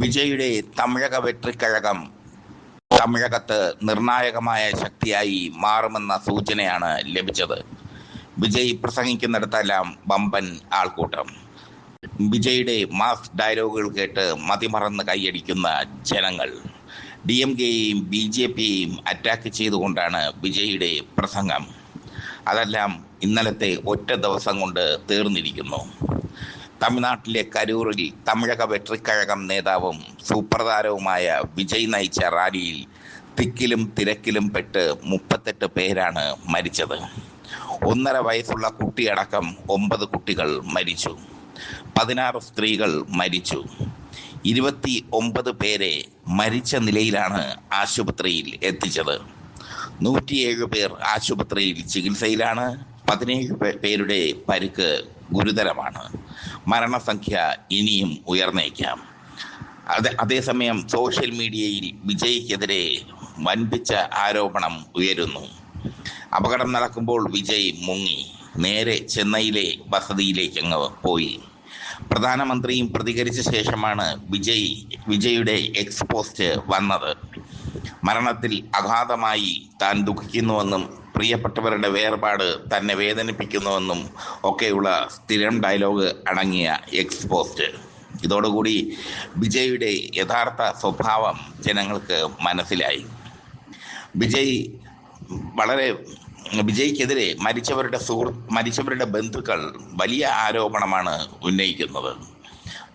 വിജയുടെ തമിഴക വെട്രിക്കഴകം തമിഴകത്ത് നിർണായകമായ ശക്തിയായി മാറുമെന്ന സൂചനയാണ് ലഭിച്ചത്. വിജയ് പ്രസംഗിക്കുന്നിടത്തെല്ലാം ബമ്പൻ ആൾക്കൂട്ടം. വിജയുടെ മാസ് ഡയലോഗുകൾ കേട്ട് മതിമറന്ന് കൈയടിക്കുന്ന ജനങ്ങൾ. ഡി എം കെയും ബി ജെ പിയെയും അറ്റാക്ക് ചെയ്തുകൊണ്ടാണ് വിജയുടെ പ്രസംഗം. അതെല്ലാം ഇന്നലത്തെ ഒറ്റ ദിവസം കൊണ്ട് തീർന്നിരിക്കുന്നു. തമിഴ്നാട്ടിലെ കരൂറിൽ തമിഴക വെട്രിക്കഴകം നേതാവും സൂപ്രധാരവുമായ വിജയ് നയിച്ച റാലിയിൽ തിക്കിലും തിരക്കിലും പെട്ട് മുപ്പത്തെട്ട് പേരാണ് മരിച്ചത്. ഒന്നര വയസ്സുള്ള കുട്ടിയടക്കം ഒമ്പത് കുട്ടികൾ മരിച്ചു. പതിനാറ് സ്ത്രീകൾ മരിച്ചു. ഇരുപത്തി ഒമ്പത് പേരെ മരിച്ച നിലയിലാണ് ആശുപത്രിയിൽ എത്തിച്ചത്. നൂറ്റിയേഴ് പേർ ആശുപത്രിയിൽ ചികിത്സയിലാണ്. പതിനേഴ് പേരുടെ പരിക്ക് ഗുരുതരമാണ്. മരണസംഖ്യ ഇനിയും ഉയർന്നേക്കാം. അത് അതേസമയം സോഷ്യൽ മീഡിയയിൽ വിജയ്ക്കെതിരെ വൻപിച്ച ആരോപണം ഉയരുന്നു. അപകടം നടക്കുമ്പോൾ വിജയ് മുങ്ങി. നേരെ ചെന്നൈയിലെ വസതിയിലേക്ക് അങ്ങ് പോയി. പ്രധാനമന്ത്രിയും പ്രതികരിച്ച ശേഷമാണ് വിജയ് വിജയുടെ എക്സ് പോസ്റ്റ് വന്നത്. മരണത്തിൽ അഗാധമായി താൻ ദുഃഖിക്കുന്നുവെന്നും പ്രിയപ്പെട്ടവരുടെ വേർപാട് തന്നെ വേദനിപ്പിക്കുന്നുവെന്നും ഒക്കെയുള്ള സ്ഥിരം ഡയലോഗ് അടങ്ങിയ എക്സ് പോസ്റ്റ് ഇതോടുകൂടി വിജയുടെ യഥാർത്ഥ സ്വഭാവം ജനങ്ങൾക്ക് മനസ്സിലായി. വിജയ് വളരെ വിജയ്ക്കെതിരെ മരിച്ചവരുടെ സുഹൃത്ത് മരിച്ചവരുടെ ബന്ധുക്കൾ വലിയ ആരോപണമാണ് ഉന്നയിക്കുന്നത്.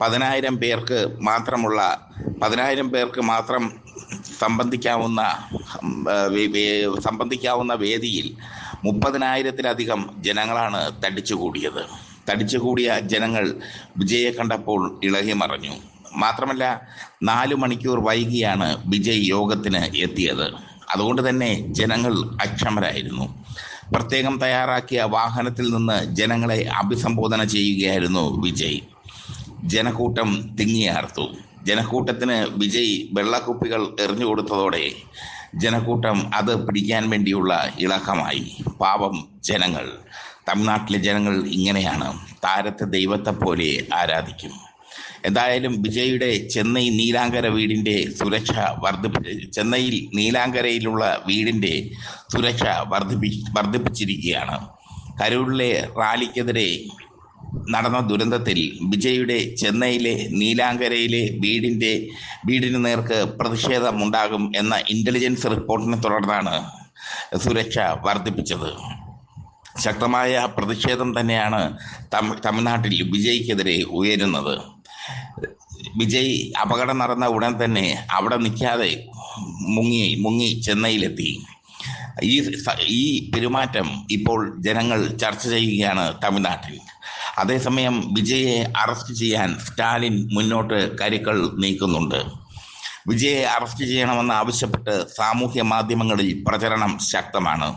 പതിനായിരം പേർക്ക് മാത്രമുള്ള പതിനായിരം പേർക്ക് മാത്രം സംബന്ധിക്കാവുന്ന സംബന്ധിക്കാവുന്ന വേദിയിൽ മുപ്പതിനായിരത്തിലധികം ജനങ്ങളാണ് തടിച്ചുകൂടിയത്. തടിച്ചുകൂടിയ ജനങ്ങൾ വിജയെ കണ്ടപ്പോൾ ഇളകി മറഞ്ഞു. മാത്രമല്ല നാലു മണിക്കൂർ വൈകിയാണ് വിജയ് യോഗത്തിന് എത്തിയത്. അതുകൊണ്ട് തന്നെ ജനങ്ങൾ അക്ഷമരായിരുന്നു. പ്രത്യേകം തയ്യാറാക്കിയ വാഹനത്തിൽ നിന്ന് ജനങ്ങളെ അഭിസംബോധന ചെയ്യുകയായിരുന്നു വിജയ്. ജനക്കൂട്ടം തിങ്ങിയാർത്തു. ജനക്കൂട്ടത്തിന് വിജയ് വെള്ളക്കുപ്പികൾ എറിഞ്ഞു കൊടുത്തതോടെ ജനക്കൂട്ടം അത് പിടിക്കാൻ വേണ്ടിയുള്ള ഇളക്കമായി. പാവം ജനങ്ങൾ. തമിഴ്നാട്ടിലെ ജനങ്ങൾ ഇങ്ങനെയാണ്. താരത്തെ ദൈവത്തെ പോലെ ആരാധിക്കും. എന്തായാലും വിജയുടെ ചെന്നൈ നീലാങ്കര വീടിന്റെ സുരക്ഷ വർദ്ധിപ്പി ചെന്നൈയിൽ നീലാങ്കരയിലുള്ള വീടിന്റെ സുരക്ഷ വർദ്ധിപ്പി വർദ്ധിപ്പിച്ചിരിക്കുകയാണ്. കരൂരിലെ റാലിക്കെതിരെ നടന്ന ദുരന്തത്തിൽ വിജയുടെ ചെന്നൈയിലെ നീലാങ്കരയിലെ വീടിന്റെ വീടിന് നേർക്ക് പ്രതിഷേധമുണ്ടാകും എന്ന ഇന്റലിജൻസ് റിപ്പോർട്ടിനെ തുടർന്നാണ് സുരക്ഷ വർദ്ധിപ്പിച്ചത്. ശക്തമായ പ്രതിഷേധം തന്നെയാണ് തമി- തമിഴ്നാട്ടിൽ വിജയ്ക്കെതിരെ ഉയരുന്നത്. വിജയ് അപകടം നടന്ന ഉടൻ തന്നെ അവിടെ നിൽക്കാതെ മുങ്ങി മുങ്ങി ചെന്നൈയിലെത്തി. ഈ ഈ പെരുമാറ്റം ഇപ്പോൾ ജനങ്ങൾ ചർച്ച ചെയ്യുകയാണ് തമിഴ്നാട്ടിൽ. അതേസമയം വിജയെ അറസ്റ്റ് ചെയ്യാൻ സ്റ്റാലിൻ മുന്നോട്ട് കരുക്കൾ നീക്കുന്നുണ്ട്. വിജയെ അറസ്റ്റ് ചെയ്യണമെന്ന് ആവശ്യപ്പെട്ട് സാമൂഹ്യ മാധ്യമങ്ങളിൽ പ്രചരണം ശക്തമാണ്.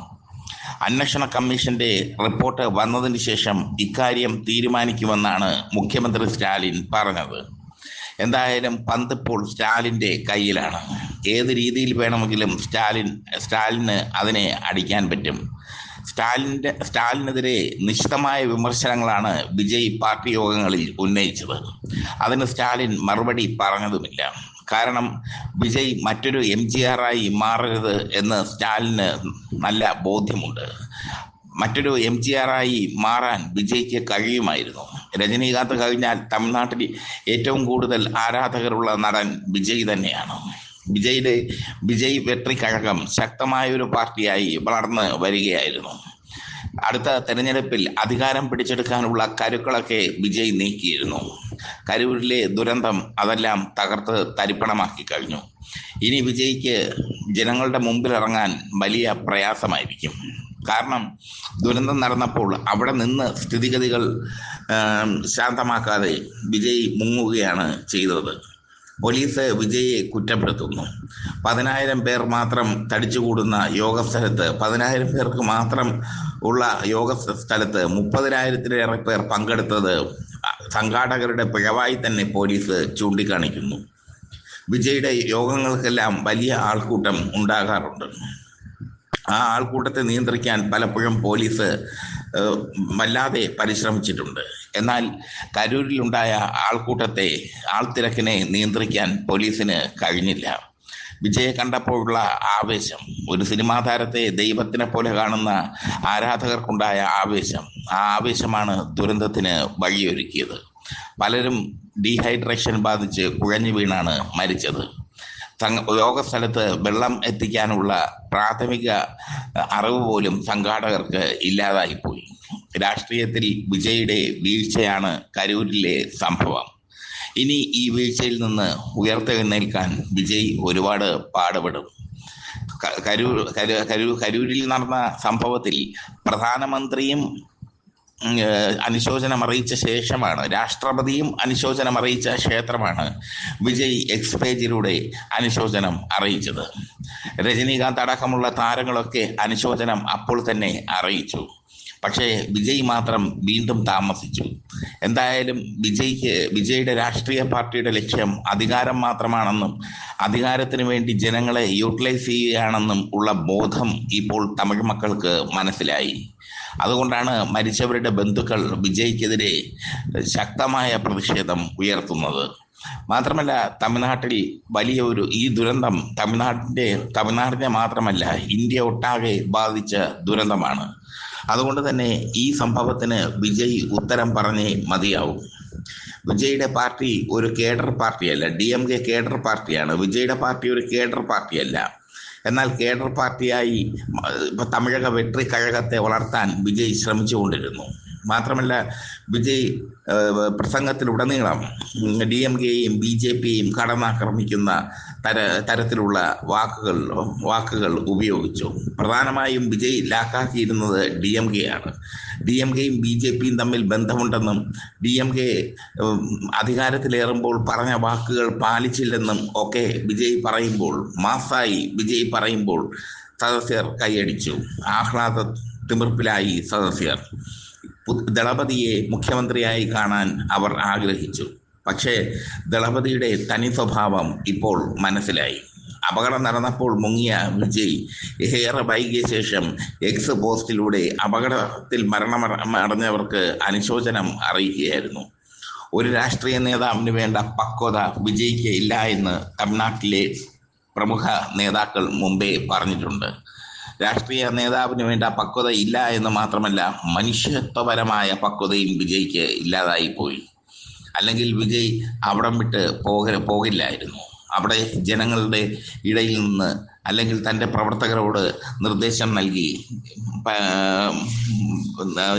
അന്വേഷണ കമ്മീഷന്റെ റിപ്പോർട്ട് വന്നതിന് ശേഷം ഇക്കാര്യം തീരുമാനിക്കുമെന്നാണ് മുഖ്യമന്ത്രി സ്റ്റാലിൻ പറഞ്ഞത്. എന്തായാലും പന്ത് ഇപ്പോൾ സ്റ്റാലിന്റെ കയ്യിലാണ്. ഏത് രീതിയിൽ വേണമെങ്കിലും സ്റ്റാലിൻ സ്റ്റാലിന് അതിനെ അടിക്കാൻ പറ്റും. സ്റ്റാലിന്റെ സ്റ്റാലിനെതിരെ നിശിതമായ വിമർശനങ്ങളാണ് വിജയ് പാർട്ടി യോഗങ്ങളിൽ ഉന്നയിച്ചത്. അതിന് സ്റ്റാലിൻ മറുപടി പറഞ്ഞതുമില്ല. കാരണം വിജയ് മറ്റൊരു എം ജി ആറായി മാറരുത് എന്ന് സ്റ്റാലിന് നല്ല ബോധ്യമുണ്ട്. മറ്റൊരു എം ജി ആറായി മാറാൻ വിജയ്ക്ക് കഴിയുമായിരുന്നു. രജനീകാന്ത് കഴിഞ്ഞാൽ തമിഴ്നാട്ടിൽ ഏറ്റവും കൂടുതൽ ആരാധകരുള്ള നടൻ വിജയ് തന്നെയാണ്. വിജയുടെ വിജയ് വെട്രി കഴകം ശക്തമായ ഒരു പാർട്ടിയായി വളർന്ന് വരികയായിരുന്നു. അടുത്ത തെരഞ്ഞെടുപ്പിൽ അധികാരം പിടിച്ചെടുക്കാനുള്ള കരുക്കളൊക്കെ വിജയ് നീക്കിയിരുന്നു. കരൂരിലെ ദുരന്തം അതെല്ലാം തകർത്ത് തരിപ്പണമാക്കി കഴിഞ്ഞു. ഇനി വിജയ്ക്ക് ജനങ്ങളുടെ മുമ്പിൽ ഇറങ്ങാൻ വലിയ പ്രയാസമായിരിക്കും. കാരണം ദുരന്തം നടന്നപ്പോൾ അവിടെ നിന്ന് സ്ഥിതിഗതികൾ ശാന്തമാക്കാതെ വിജയ് മുങ്ങുകയാണ് ചെയ്തത്. പോലീസ് വിജയെ കുറ്റപ്പെടുത്തുന്നു. പതിനായിരം പേർ മാത്രം തടിച്ചുകൂടുന്ന യോഗ സ്ഥലത്ത് പതിനായിരം പേർക്ക് മാത്രം ഉള്ള യോഗ സ്ഥലത്ത് മുപ്പതിനായിരത്തിലേറെ പേർ പങ്കെടുത്തത് സംഘാടകരുടെ പിഴവായി തന്നെ പോലീസ് ചൂണ്ടിക്കാണിക്കുന്നു. വിജയുടെ യോഗങ്ങൾക്കെല്ലാം വലിയ ആൾക്കൂട്ടം ഉണ്ടാകാറുണ്ട്. ആ ആൾക്കൂട്ടത്തെ നിയന്ത്രിക്കാൻ പലപ്പോഴും പോലീസ് വല്ലാതെ പരിശ്രമിച്ചിട്ടുണ്ട്. എന്നാൽ കരൂരിലുണ്ടായ ആൾക്കൂട്ടത്തെ ആൾത്തിരക്കിനെ നിയന്ത്രിക്കാൻ പോലീസിന് കഴിഞ്ഞില്ല. വിജയെ കണ്ടപ്പോഴുള്ള ആവേശം ഒരു സിനിമാ താരത്തെ ദൈവത്തിനെ പോലെ കാണുന്ന ആരാധകർക്കുണ്ടായ ആവേശം ആ ആവേശമാണ് ദുരന്തത്തിന് വഴിയൊരുക്കിയത്. പലരും ഡീഹൈഡ്രേഷൻ ബാധിച്ച് കുഴഞ്ഞു വീണാണ് മരിച്ചത്. യോഗസ്ഥലത്ത് വെള്ളം എത്തിക്കാനുള്ള പ്രാഥമിക അറിവ് പോലും സംഘാടകർക്ക് ഇല്ലാതായിപ്പോയി. രാഷ്ട്രീയത്തിൽ വിജയുടെ വീഴ്ചയാണ് കരൂരിലെ സംഭവം. ഇനി ഈ വീഴ്ചയിൽ നിന്ന് ഉയർത്തെഴുന്നേൽക്കാൻ വിജയ് ഒരുപാട് പാടുപെടും. കരൂർ കരു കരൂ കരൂരിൽ നടന്ന സംഭവത്തിൽ പ്രധാനമന്ത്രിയും അനുശോചനം അറിയിച്ച ശേഷമാണ്. രാഷ്ട്രപതിയും അനുശോചനം അറിയിച്ച ക്ഷേത്രമാണ് വിജയ് എക്സ് പേജിലൂടെ അനുശോചനം അറിയിച്ചത്. രജനീകാന്ത് അടക്കമുള്ള താരങ്ങളൊക്കെ അനുശോചനം അപ്പോൾ തന്നെ അറിയിച്ചു. പക്ഷേ വിജയ് മാത്രം വീണ്ടും താമസിച്ചു. എന്തായാലും വിജയ്ക്ക് വിജയുടെ രാഷ്ട്രീയ പാർട്ടിയുടെ ലക്ഷ്യം അധികാരം മാത്രമാണെന്നും അധികാരത്തിന് വേണ്ടി ജനങ്ങളെ യൂട്ടിലൈസ് ചെയ്യുകയാണെന്നും ഉള്ള ബോധം ഇപ്പോൾ തമിഴ് മക്കൾക്ക് മനസ്സിലായി. അതുകൊണ്ടാണ് മരിച്ചവരുടെ ബന്ധുക്കൾ വിജയ്ക്കെതിരെ ശക്തമായ പ്രതിഷേധം ഉയർത്തുന്നത്. മാത്രമല്ല തമിഴ്നാട്ടിൽ വലിയ ഒരു ഈ ദുരന്തം തമിഴ്നാട്ടിന്റെ തമിഴ്നാടിനെ മാത്രമല്ല ഇന്ത്യ ഒട്ടാകെ ബാധിച്ച ദുരന്തമാണ്. അതുകൊണ്ട് തന്നെ ഈ സംഭവത്തിന് വിജയ് ഉത്തരം പറഞ്ഞേ മതിയാവും. വിജയുടെ പാർട്ടി ഒരു കേഡർ പാർട്ടിയല്ല ഡി എം കെ കേഡർ പാർട്ടിയാണ്. വിജയുടെ പാർട്ടി ഒരു കേഡർ പാർട്ടിയല്ല. എന്നാൽ കേഡർ പാർട്ടിയായി തമിഴക വെട്രി കഴകത്തെ വളർത്താൻ വിജയ് ശ്രമിച്ചുകൊണ്ടിരുന്നു. മാത്രമല്ല വിജയ് പ്രസംഗത്തിലുടനീളം ഡി എം കെയും ബി ജെ പിയും കടന്നാക്രമിക്കുന്ന തര തരത്തിലുള്ള വാക്കുകൾ വാക്കുകൾ ഉപയോഗിച്ചു. പ്രധാനമായും വിജയ് ലാക്കാക്കിയിരുന്നത് ഡി എം കെ ആണ്. ഡി എം കെയും ബി ജെ പിയും തമ്മിൽ ബന്ധമുണ്ടെന്നും ഡി എം കെ അധികാരത്തിലേറുമ്പോൾ പറഞ്ഞ വാക്കുകൾ പാലിച്ചില്ലെന്നും ഒക്കെ വിജയ് പറയുമ്പോൾ മാസായി വിജയ് പറയുമ്പോൾ സദസ്യർ കൈയടിച്ചു. ആഹ്ലാദ തിമിർപ്പിലായി സദസ്യർ. ദളപതിയെ മുഖ്യമന്ത്രിയായി കാണാൻ അവർ ആഗ്രഹിച്ചു. പക്ഷേ ദളപതിയുടെ തനി സ്വഭാവം ഇപ്പോൾ മനസ്സിലായി. അപകടം നടന്നപ്പോൾ മുങ്ങിയ വിജയ് ഏറെ വൈകിയ ശേഷം എക്സ് പോസ്റ്റിലൂടെ അപകടത്തിൽ മരണം അടഞ്ഞവർക്ക് അനുശോചനം അറിയിക്കുകയായിരുന്നു. ഒരു രാഷ്ട്രീയ നേതാവിന് വേണ്ട പക്വത വിജയ്ക്ക് ഇല്ല എന്ന് തമിഴ്നാട്ടിലെ പ്രമുഖ നേതാക്കൾ മുമ്പേ പറഞ്ഞിട്ടുണ്ട്. രാഷ്ട്രീയ നേതാവിന് വേണ്ട പക്വത ഇല്ല എന്ന് മാത്രമല്ല മനുഷ്യത്വപരമായ പക്വതയും വിജയ്ക്ക് ഇല്ലാതായി പോയി. അല്ലെങ്കിൽ വിജയ് അവിടം വിട്ട് പോക പോകില്ലായിരുന്നു. അവിടെ ജനങ്ങളുടെ ഇടയിൽ നിന്ന് അല്ലെങ്കിൽ തന്റെ പ്രവർത്തകരോട് നിർദ്ദേശം നൽകി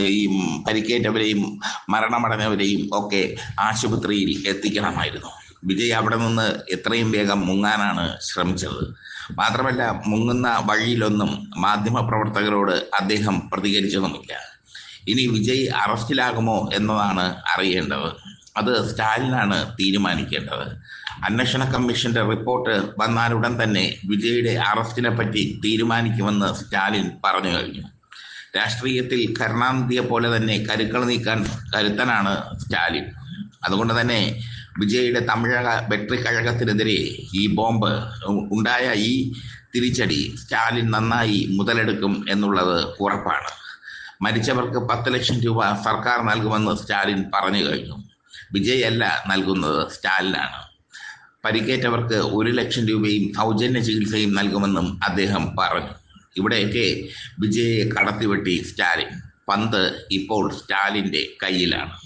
ഈ പരിക്കേറ്റവരെയും മരണമടഞ്ഞവരെയും ഒക്കെ ആശുപത്രിയിൽ എത്തിക്കണമായിരുന്നു. വിജയ് അവിടെ നിന്ന് എത്രയും വേഗം മുങ്ങാനാണ് ശ്രമിച്ചത്. മാത്രമല്ല മുങ്ങുന്ന വഴിയിലൊന്നും മാധ്യമപ്രവർത്തകരോട് അദ്ദേഹം പ്രതികരിച്ചതുമില്ല. ഇനി വിജയ് അറസ്റ്റിലാകുമോ എന്നതാണ് അറിയേണ്ടത്. അത് സ്റ്റാലിനാണ് തീരുമാനിക്കേണ്ടത്. അന്വേഷണ കമ്മീഷന്റെ റിപ്പോർട്ട് വന്നാലുടൻ തന്നെ വിജയുടെ അറസ്റ്റിനെ പറ്റി തീരുമാനിക്കുമെന്ന് സ്റ്റാലിൻ പറഞ്ഞു കഴിഞ്ഞു. രാഷ്ട്രീയത്തിൽ കരുണാനിധിയെ പോലെ തന്നെ കരുക്കൾ നീക്കാൻ കരുത്തനാണ് സ്റ്റാലിൻ. അതുകൊണ്ട് തന്നെ വിജയുടെ തമിഴക വെട്രി കഴകത്തിനെതിരെ ഈ ബോംബ് ഉണ്ടായ ഈ തിരിച്ചടി സ്റ്റാലിൻ നന്നായി മുതലെടുക്കും എന്നുള്ളത് ഉറപ്പാണ്. മരിച്ചവർക്ക് പത്ത് ലക്ഷം രൂപ സർക്കാർ നൽകുമെന്ന് സ്റ്റാലിൻ പറഞ്ഞു കഴിഞ്ഞു. വിജയല്ല നൽകുന്നത് സ്റ്റാലിനാണ്. പരിക്കേറ്റവർക്ക് ഒരു ലക്ഷം രൂപയും സൗജന്യ ചികിത്സയും നൽകുമെന്നും അദ്ദേഹം പറഞ്ഞു. ഇവിടെയൊക്കെ വിജയെ കടത്തിവെട്ടി സ്റ്റാലിൻ. പന്ത് ഇപ്പോൾ സ്റ്റാലിന്റെ കയ്യിലാണ്.